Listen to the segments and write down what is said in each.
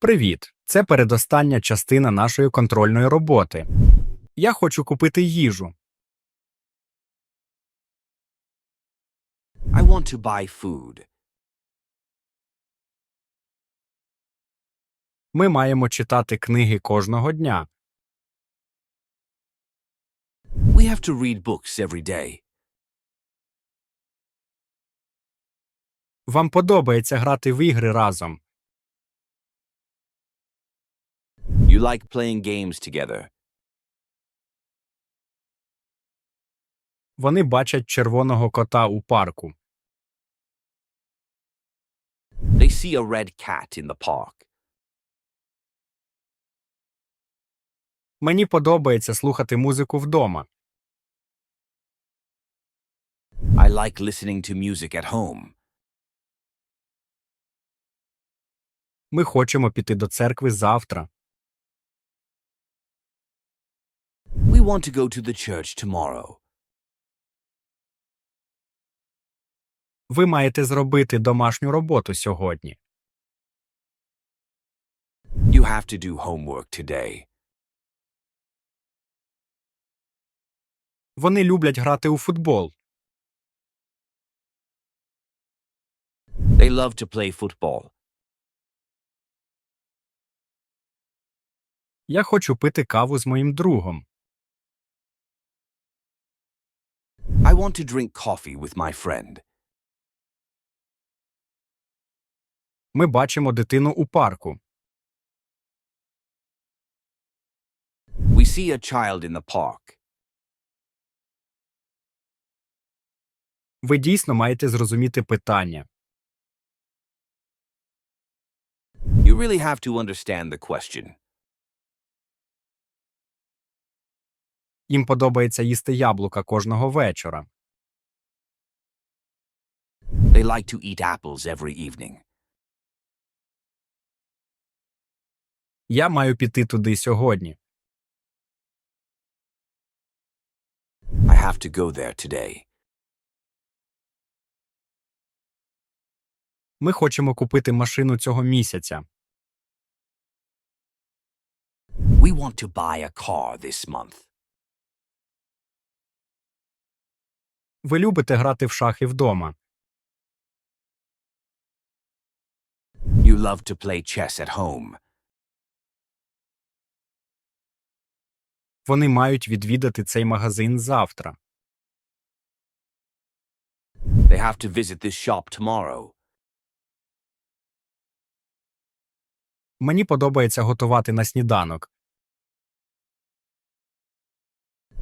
Привіт! Це передостання частина нашої контрольної роботи. Я хочу купити їжу. I want to buy food. Ми маємо читати книги кожного дня. We have to read books every day. Вам подобається грати в ігри разом. You like playing games together. Вони бачать червоного кота у парку. They see a red cat in the park. Мені подобається слухати музику вдома. I like listening to music at home. Ми хочемо піти до церкви завтра. Want to go to the church tomorrow. Ви маєте зробити домашню роботу сьогодні. You have to do homework today. Вони люблять грати у футбол. They love to play football. Я хочу пити каву з моїм другом. Want to drink coffee with my friend. Ми бачимо дитину у парку. We see a child in the park. Ви дійсно маєте зрозуміти питання. You really have to understand the question. Їм подобається їсти яблука кожного вечора. They like to eat apples every evening. Я маю піти туди сьогодні. I have to go there today. Ми хочемо купити машину цього місяця. We want to buy a car this month. Ви любите грати в шахи вдома. You love to play chess at home. Вони мають відвідати цей магазин завтра. They have to visit this shop tomorrow. Мені подобається готувати на сніданок.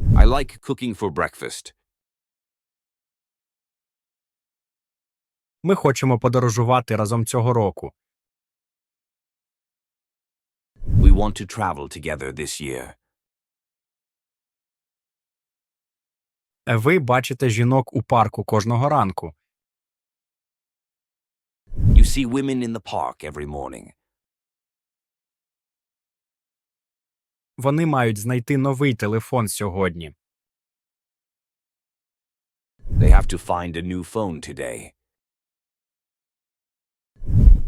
I like cooking for breakfast. Ми хочемо подорожувати разом цього року. We want to travel together this year. Ви бачите жінок у парку кожного ранку. You see women in the park every morning. Вони мають знайти новий телефон сьогодні. They have to find a new phone today.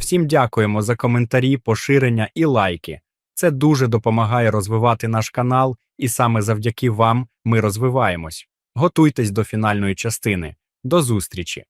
Всім дякуємо за коментарі, поширення і лайки. Це дуже допомагає розвивати наш канал, і саме завдяки вам ми розвиваємось. Готуйтесь до фінальної частини. До зустрічі!